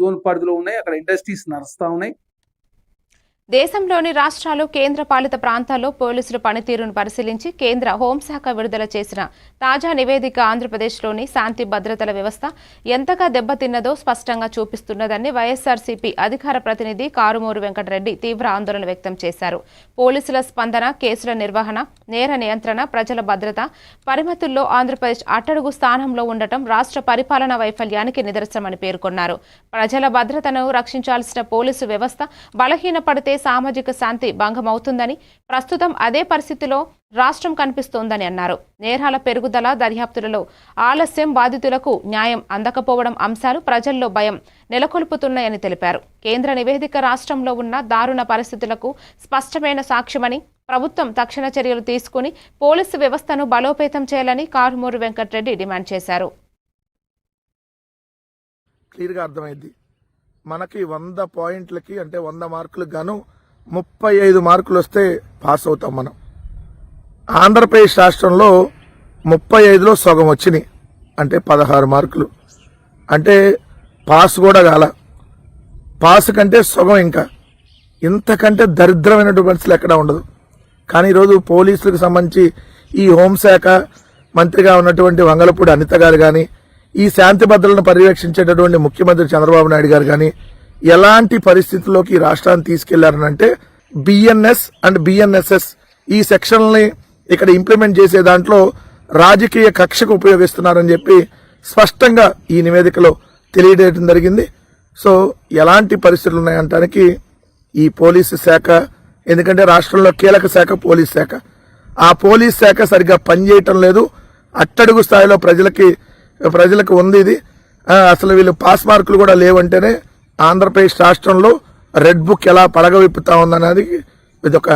Zone పరిధిలో ఉన్నాయి. అక్కడ ఇండస్ట్రీస్ నడుస్తూ ఉన్నాయి. దేశంలోని రాష్ట్రాలు కేంద్ర పాలిత ప్రాంతాల్లో పోలీసుల పనితీరును పరిశీలించి కేంద్ర హోంశాఖ విడుదల చేసిన తాజా నివేదిక ఆంధ్రప్రదేశ్లోని శాంతి భద్రతల వ్యవస్థ ఎంతగా దెబ్బతిన్నదో స్పష్టంగా చూపిస్తున్నదని వైఎస్ఆర్సీపీ అధికార ప్రతినిధి కారుమూరు వెంకటరెడ్డి తీవ్ర ఆందోళన వ్యక్తం చేశారు. పోలీసుల స్పందన కేసుల నిర్వహణ నేర నియంత్రణ ప్రజల భద్రత పరిమితుల్లో ఆంధ్రప్రదేశ్ అట్టడుగు స్థానంలో ఉండటం రాష్ట్ర పరిపాలన వైఫల్యానికి నిదర్శనమని పేర్కొన్నారు. ప్రజల భద్రతను రక్షించాల్సిన పోలీసు వ్యవస్థ బలహీనపడితే సామాజిక శాంతి భంగమవుతుందని ప్రస్తుతం అదే పరిస్థితిలో రాష్ట్రం కనిపిస్తోందని అన్నారు. నేరాల పెరుగుదల దర్యాప్తులలో ఆలస్యం బాధితులకు న్యాయం అందకపోవడం అంశాలు ప్రజల్లో భయం నెలకొల్పుతున్నాయని తెలిపారు. కేంద్ర నివేదిక రాష్ట్రంలో ఉన్న దారుణ పరిస్థితులకు స్పష్టమైన సాక్ష్యమని ప్రభుత్వం తక్షణ చర్యలు తీసుకుని పోలీసు వ్యవస్థను బలోపేతం చేయాలని కారుమూరు వెంకటరెడ్డి డిమాండ్ చేశారు. క్లియర్గా అర్థమైంది. మనకి వంద పాయింట్లకి అంటే వంద మార్కులకు గాను ముప్పై ఐదు మార్కులు వస్తే పాస్ అవుతాం మనం. ఆంధ్రప్రదేశ్ రాష్ట్రంలో ముప్పై ఐదులో సగం వచ్చినాయి. అంటే పదహారు మార్కులు. అంటే పాస్ కూడా కాల. పాస్ కంటే సగం ఇంకా. ఇంతకంటే దరిద్రమైనటువంటి పరిస్థితులు ఎక్కడా ఉండదు. కానీ ఈరోజు పోలీసులకు సంబంధించి ఈ హోంశాఖ మంత్రిగా ఉన్నటువంటి వంగలపూడి అనిత గారు కానీ ఈ శాంతి భద్రలను పర్యవేక్షించేటటువంటి ముఖ్యమంత్రి చంద్రబాబు నాయుడు గారు కానీ ఎలాంటి పరిస్థితుల్లోకి ఈ రాష్ట్రాన్ని తీసుకెళ్ళారనంటే బిఎన్ఎస్ అండ్ బిఎన్ఎస్ఎస్ ఈ సెక్షన్లని ఇక్కడ ఇంప్లిమెంట్ చేసే దాంట్లో రాజకీయ కక్షకు ఉపయోగిస్తున్నారని చెప్పి స్పష్టంగా ఈ నివేదికలో తెలియజేయడం జరిగింది. సో ఎలాంటి పరిస్థితులు ఉన్నాయంటానికి ఈ పోలీసు శాఖ ఎందుకంటే రాష్ట్రంలో కీలక శాఖ పోలీస్ శాఖ. ఆ పోలీస్ శాఖ సరిగ్గా పనిచేయటం లేదు. అట్టడుగు స్థాయిలో ప్రజలకి ప్రజలకు ఉంది ఇది. ఆ, అసలు వీళ్ళు పాస్ మార్కులు కూడా లేవంటేనే ఆంధ్రప్రదేశ్ రాష్ట్రంలో రెడ్ బుక్ ఎలా పడగవిప్పుతా ఉందన్నది ఇది ఒక